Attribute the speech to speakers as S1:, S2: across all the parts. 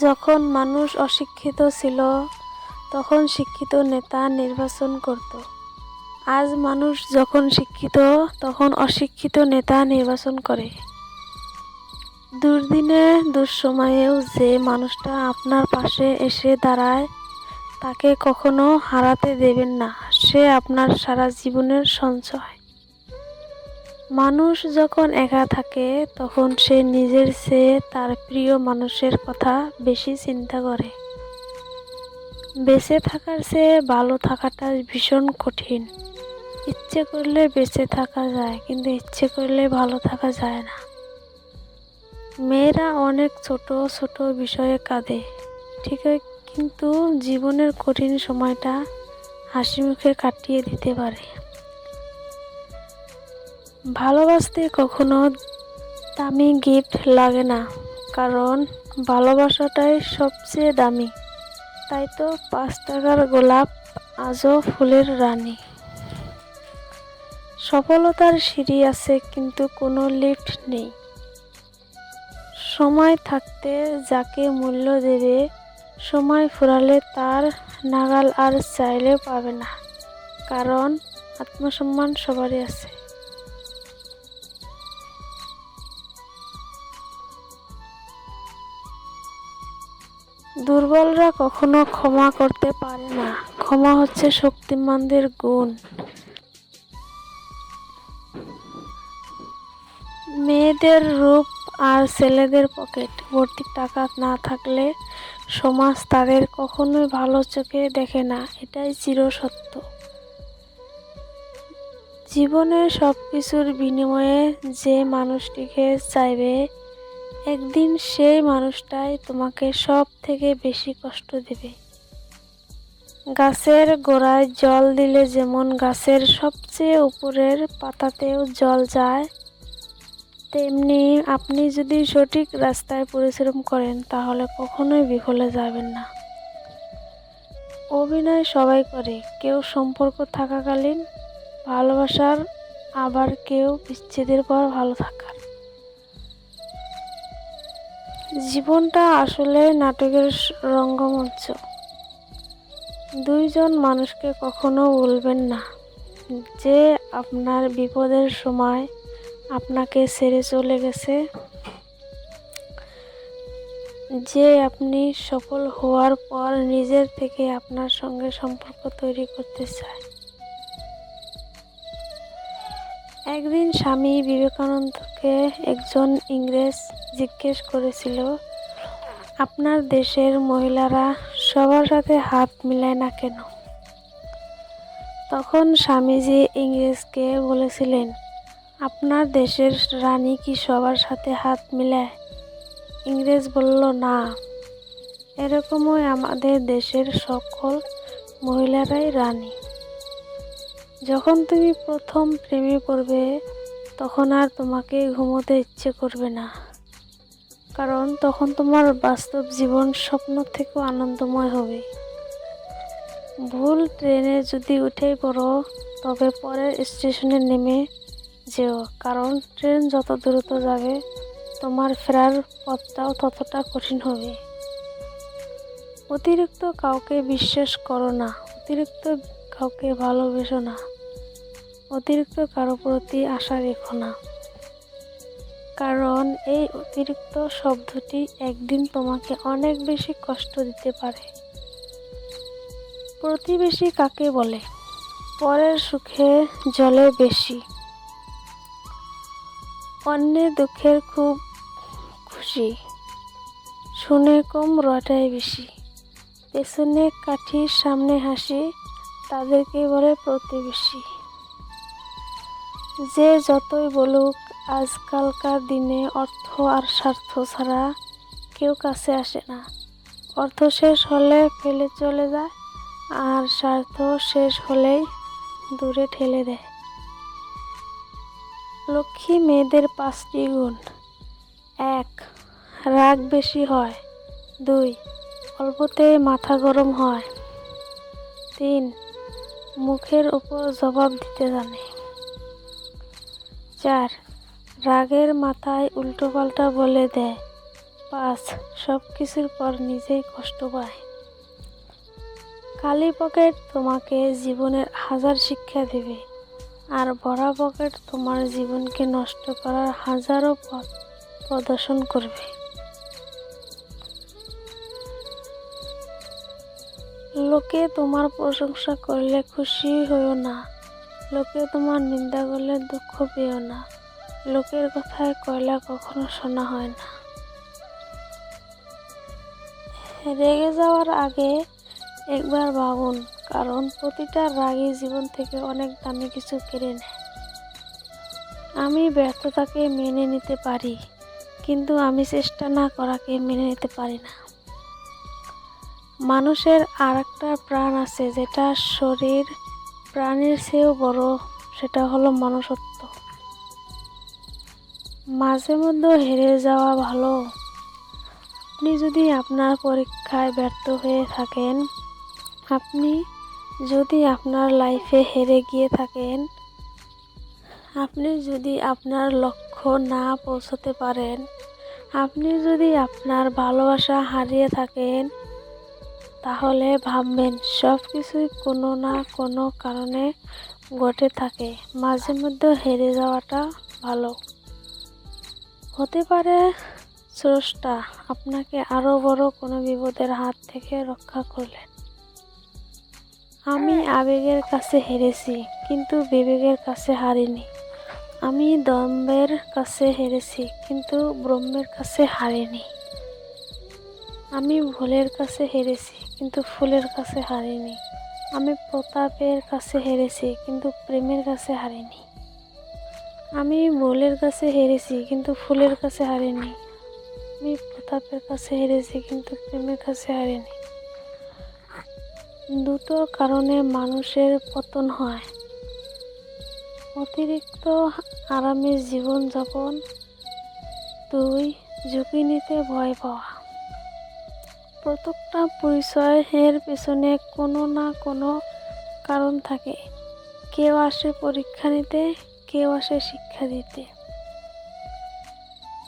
S1: যখন মানুষ অশিক্ষিত ছিল, তখন শিক্ষিত নেতা নির্বাচন করত। আজ মানুষ যখন শিক্ষিত, তখন অশিক্ষিত নেতা নির্বাচন করে। দুর্দিনে, দুঃসময়েও যে মানুষটা আপনার পাশে এসে দাঁড়ায়, তাকে কখনো হারাতে দেবেন না। সে আপনার সারা জীবনের সঞ্চয়। মানুষ যখন একা থাকে, তখন সে নিজের চেয়ে তার প্রিয় মানুষের কথা বেশি চিন্তা করে। বেঁচে থাকার চেয়ে ভালো থাকাটা ভীষণ কঠিন। ইচ্ছে করলে বেঁচে থাকা যায়, কিন্তু ইচ্ছে করলে ভালো থাকা যায় না। মেয়েরা অনেক ছোট ছোট বিষয়ে কাঁদে। ঠিক কিন্তু জীবনের কঠিন সময়টা হাসি মুখে কাটিয়ে দিতে পারে। ভালোবাসতে কখনো দামি গিফট লাগে না, কারণ ভালোবাসাটাই সবচেয়ে দামি। তাই তো পাঁচ টাকার গোলাপ আজও ফুলের রানী। সফলতার সিঁড়ি আছে, কিন্তু কোনো লিফট নেই। সময় থাকতে যাকে মূল্য দেবে, সময় ফুরালে তার নাগাল আর চাইলে পাবে না, কারণ আত্মসম্মান সবারই আছে। দুর্বলরা কখনো ক্ষমা করতে পারে না। ক্ষমা হচ্ছে শক্তিমানদের গুণ। মেয়েদের রূপ আর ছেলেদের পকেট। ভর্তি টাকা না থাকলে সমাজ তাদের কখনোই ভালো চোখে দেখে না। এটাই চিরসত্য। জীবনের সব কিছুর বিনিময়ে যে মানুষটিকে চাইবে একদিন সেই মানুষটাই তোমাকে সব থেকে বেশি কষ্ট দেবে। গাছের গোড়ায় জল দিলে যেমন গাছের সবচেয়ে উপরের পাতাতেও জল যায়, তেমনি আপনি যদি সঠিক রাস্তায় পরিশ্রম করেন তাহলে কখনোই বিফলে যাবেন না। অভিনয় সবাই করে, কেউ সম্পর্ক থাকাকালীন, ভালোবাসার আবার কেউ বিচ্ছেদের পর ভালো থাকার। জীবনটা আসলে নাটকের রঙ্গমঞ্চ। দুইজন মানুষকে কখনো বলবেন না। যে আপনার বিপদের সময় আপনাকে ছেড়ে চলে গেছে, যে আপনি সফল হওয়ার পর নিজের থেকে আপনার সঙ্গে সম্পর্ক তৈরি করতে চায়। একদিন স্বামী বিবেকানন্দকে একজন ইংরেজ জিজ্ঞেস করেছিল, আপনার দেশের মহিলারা সবার সাথে হাত মিলায় না কেন? তখন স্বামীজি ইংরেজকে বলেছিলেন, আপনার দেশের রানী কি সবার সাথে হাত মিলায়? ইংরেজ বলল, না। এরকমই আমাদের দেশের সকল মহিলারাই রানী। যখন তুমি প্রথম প্রেমে পড়বে, তখন আর তোমাকে ঘুমোতে ইচ্ছে করবে না। কারণ তখন তোমার বাস্তব জীবন স্বপ্ন থেকেও আনন্দময় হবে। ভুল ট্রেনে যদি উঠেই পড়ো, তবে পরের স্টেশনে নেমে যেও। কারণ ট্রেন যত দ্রুত যাবে, তোমার ফেরার পথটাও ততটা কঠিন হবে। অতিরিক্ত কাউকে বিশ্বাস করো না। অতিরিক্ত কাউকে ভালোবেসো না। অতিরিক্ত কারও প্রতি আশা রেখো না। কারণ এই অতিরিক্ত শব্দটি একদিন তোমাকে অনেক বেশি কষ্ট দিতে পারে। প্রতিবেশী কাকে বলে? পরের সুখে, জলে বেশি। অন্যের দুঃখের খুব খুশি। শুনে কম রটাই বেশি। পেছনে কাঠির সামনে হাসি, তাদেরকে বলে প্রতিবেশী। যে যতই বলুক, আজকালকার দিনে অর্থ আর স্বার্থ ছাড়া কেউ কাছে আসে না। অর্থ শেষ হলে ফেলে চলে যায়, আর স্বার্থ শেষ হলেই দূরে ঠেলে দেয়। লক্ষ্মী মেয়েদের পাঁচটি গুণ। এক, রাগ বেশি হয়। দুই, অল্পতে মাথা গরম হয়। তিন, মুখের উপর জবাব দিতে জানে। চার। রাগের মাথায় উল্টোপাল্টা বলে দেয়। পাঁচ সব কিছুর পর নিজেই কষ্ট পায়। কালি পকেট তোমাকে জীবনের হাজার শিক্ষা দেবে, আর ভরা পকেট তোমার জীবনকে নষ্ট করার হাজারো পথ প্রদর্শন করবে। লোকে তোমার প্রশংসা করলে খুশি হইও না। লোকে তোমার নিন্দা করলে দুঃখ পেও না। লোকের কথায় কয়লা কখনো শোনা হয় না। রেগে যাওয়ার আগে একবার ভাবুন, কারণ প্রতিটা রাগই জীবন থেকে অনেক দামি কিছু কেড়ে নেয়। আমি ব্যর্থতাকে মেনে নিতে পারি, কিন্তু আমি চেষ্টা না করাকে মেনে নিতে পারি না। মানুষের আর একটা প্রাণ আছে, যেটা শরীর প্রাণের চেয়েও বড় সেটা হলো মনুষ্যত্ব। মাঝে মধ্যে হেরে যাওয়া ভালো। আপনি যদি আপনার পরীক্ষায় ব্যর্থ হয়ে থাকেন, আপনি যদি আপনার লাইফে হেরে গিয়ে থাকেন, আপনি যদি আপনার লক্ষ্য না পৌঁছতে পারেন, আপনি যদি আপনার ভালোবাসা হারিয়ে থাকেন তাহলে ভাববেন সব কিছুই কোনো না কোনো কারণে ঘটে থাকে। মাঝে মধ্যে হেরে যাওয়াটা ভালো। হতে পারে স্রষ্টা আপনাকে আরও বড় কোনো বিপদের হাত থেকে রক্ষা করলেন। আমি আবেগের কাছে হেরেছি, কিন্তু বিবেকের কাছে হারিনি। আমি দম্বের কাছে হেরেছি, কিন্তু ব্রহ্মের কাছে হারিনি। আমি ভুলের কাছে হেরেছি। কিন্তু ফুলের কাছে হারিনি। আমি প্রতাপের কাছে হেরেছি, কিন্তু প্রেমের কাছে হারিনি। আমি ভুলের কাছে হেরেছি, কিন্তু ফুলের কাছে হারিনি। আমি প্রতাপের কাছে হেরেছি, কিন্তু প্রেমের কাছে হারিনি। দুটো কারণে মানুষের পতন হয়। অতিরিক্ত আরামের জীবনযাপন, দুই ঝুঁকি নিতে ভয় পাওয়া। প্রত্যেকটা পরিচয়ের পেছনে কোনো না কোনো কারণ থাকে। কেউ আসে পরীক্ষা নিতে, কেউ আসে শিক্ষা দিতে।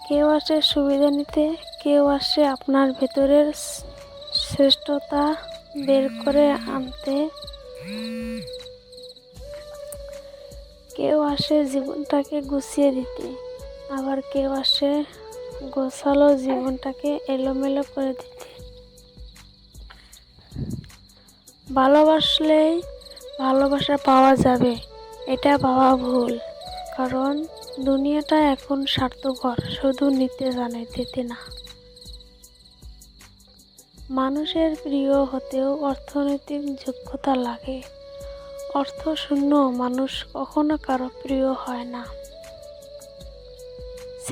S1: কেউ আসে সুবিধা নিতে, কেউ আসে আপনার ভেতরের শ্রেষ্ঠতা বের করে আনতে। কেউ আসে জীবনটাকে গুছিয়ে দিতে, আবার কেউ আসে গোছালো জীবনটাকে এলোমেলো করে দিতে। ভালোবাসলেই ভালোবাসা পাওয়া যাবে, এটা ভাবা ভুল। কারণ দুনিয়াটা এখন স্বার্থপর, শুধু নিতে জানে, দিতে না। মানুষের প্রিয় হতেও অর্থনৈতিক যোগ্যতা লাগে। অর্থ শূন্য, মানুষ কখনো কারও প্রিয় হয় না।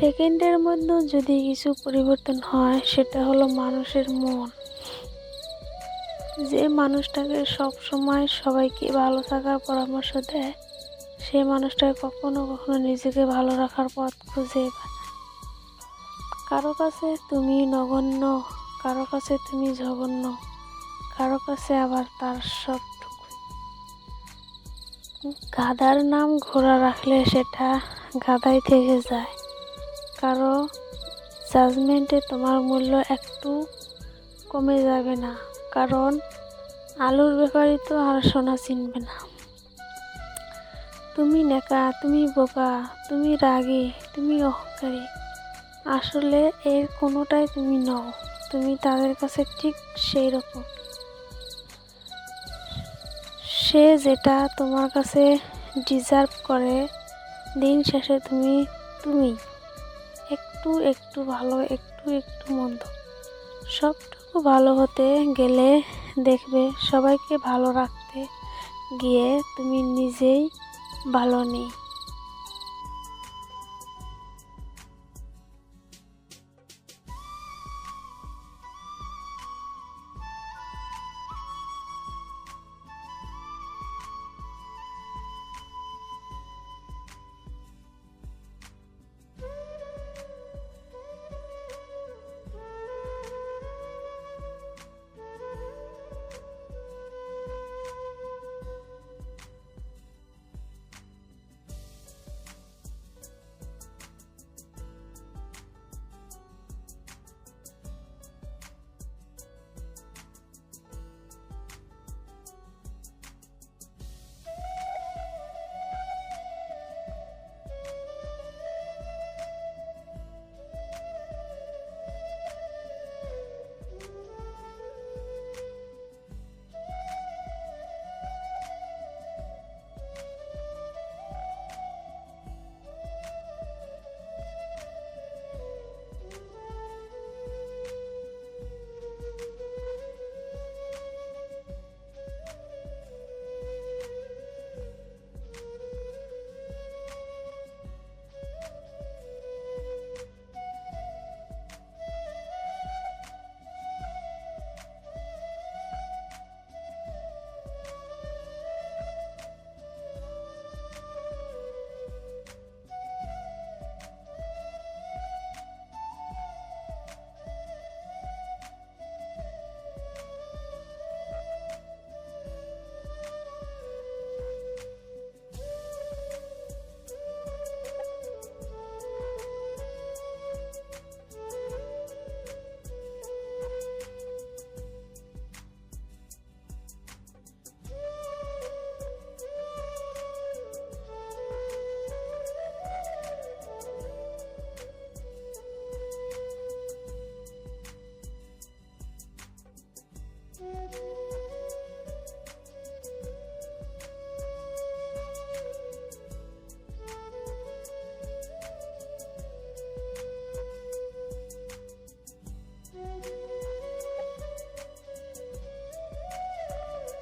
S1: সেকেন্ডের মধ্যে যদি কিছু পরিবর্তন হয়, সেটা হলো মানুষের মন। যে মানুষটাকে সব সময় সবাইকে ভালো থাকার পরামর্শ দেয়, সে মানুষটা কখনো কখনো নিজেকে ভালো রাখার পথ খুঁজে কারও কাছে তুমি নগণ্য, কারও কাছে তুমি জঘন্য, কারও কাছে আবার তার সবটুকু গাদার নাম ঘোড়া রাখলে সেটা গাধাই থেকে যায়। কারও জাজমেন্টে তোমার মূল্য একটু কমে যাবে না। কারণ আলুর ব্যাপারে তো আর সোনা চিনবে না। তুমি নেকা, তুমি বোকা, তুমি রাগী, তুমি অহংকারী। আসলে এর কোনোটাই তুমি নও, তুমি তাদের কাছে ঠিক সেই রকম। সে যেটা তোমার কাছে ডিজার্ভ করে, দিন শেষে তুমি তুমি। একটু একটু ভালো, একটু একটু মন্দ। সবটুকু ভালো হতে গেলে দেখবে সবাইকে ভালো রাখতে গিয়ে তুমি নিজেই ভালো নেই।